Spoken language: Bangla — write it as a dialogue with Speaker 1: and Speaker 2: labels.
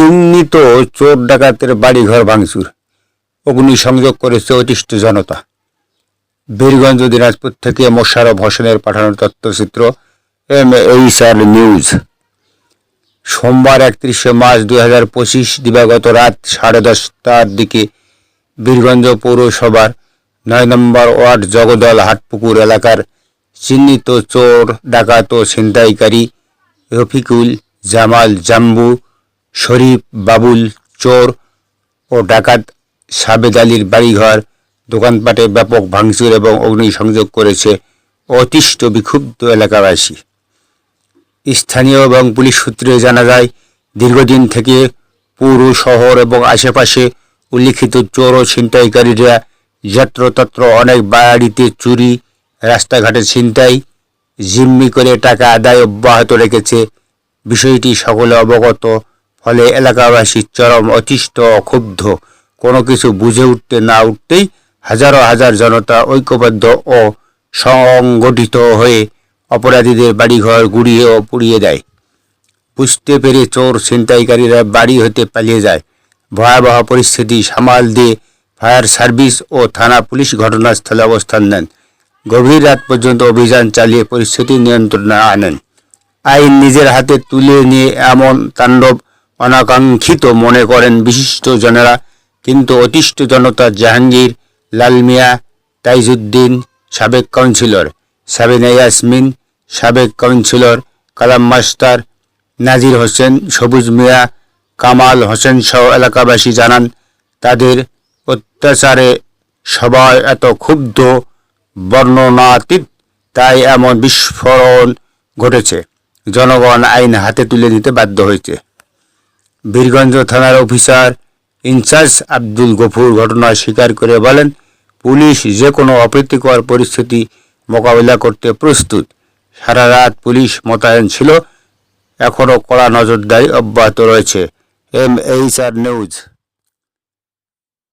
Speaker 1: চিহ্নিত চোর ডাকাতের বাড়িঘর ভাঙচুর। অগ্নিসংযোগ করেছে অতিষ্ঠ জনতা। বীরগঞ্জ, দিনাজপুর থেকে মোশারফ হোসেনের পাঠানো তথ্যচিত্র এম এইচআর নিউজ। সোমবার একত্রিশে মার্চ দুই হাজার পঁচিশ, দিবাগত রাত সাড়ে দশটার দিকে বীরগঞ্জ পৌরসভার নয় নম্বর ওয়ার্ড জগদল হাটপুকুর এলাকার চিহ্নিত চোর, ডাকাত ও ছিনতাইকারী রফিকুল জামাল জাম্বু শরীফ, বাবুল, চোর ও ডাকাত সাবেদ আলীর বাড়িঘর দোকানপাটে ব্যাপক ভাঙচুর এবং অগ্নিসংযোগ করেছে অতিষ্ঠ, বিক্ষুব্ধ এলাকাবাসী। স্থানীয় এবং পুলিশ সূত্রে জানা যায়, দীর্ঘদিন থেকে পুরো শহর এবং আশেপাশে উল্লিখিত চোর ও ছিনতাইকারীরা যত্রতত্র অনেক বাড়িতে চুরি, রাস্তাঘাটে ছিনতাই, জিম্মি করে টাকা আদায় অব্যাহত রেখেছে। বিষয়টি সকলে অবগত ফলে এলাকাবাসী চরম অতিষ্ঠ ও ক্ষুব্ধ। কোনো কিছু বুঝে উঠতে না উঠতেই হাজারো হাজার জনতা ঐক্যবদ্ধ ও সংগঠিত হয়ে অপরাধীদের বাড়িঘর গুড়িয়ে ও পুড়িয়ে দেয়। বুঝতে পেরে চোর ছিনতাইকারীরা বাড়ি হতে পালিয়ে যায়। ভয়াবহ পরিস্থিতি সামাল দিয়ে ফায়ার সার্ভিস ও থানা পুলিশ ঘটনাস্থলে অবস্থান নেন। গভীর রাত পর্যন্ত অভিযান চালিয়ে পরিস্থিতি নিয়ন্ত্রণে আনেন। আইন নিজের হাতে তুলে নিয়ে এমন তাণ্ডব অনাকাঙ্ক্ষিত মনে করেন বিশিষ্ট জনেরা, কিন্তু অতিষ্ঠ জনতা জাহাঙ্গীর, লাল মিয়া, তাইজুদ্দিন, সাবেক কাউন্সিলর সাবিনা ইয়াসমিন, সাবেক কাউন্সিলর কালাম মাস্টার নাজির হোসেন, সবুজ মিয়া, কামাল হোসেন সহ এলাকাবাসী জানান, তাদের অত্যাচারে সবাই এত ক্ষুব্ধ, বর্ণনাতীত, তাই এমন বিস্ফোরণ ঘটেছে। জনগণ আইন হাতে তুলে নিতে বাধ্য হয়েছে। বীরগঞ্জ থানার অফিসার ইনচার্জ আব্দুল গফুর ঘটনা স্বীকার করে বলেন, পুলিশ যে কোনো অপ্রীতিকর পরিস্থিতি মোকাবিলা করতে প্রস্তুত। সারা রাত পুলিশ মোতায়েন ছিল এখনও কড়া নজরদারি অব্যাহত রয়েছে। M H R news.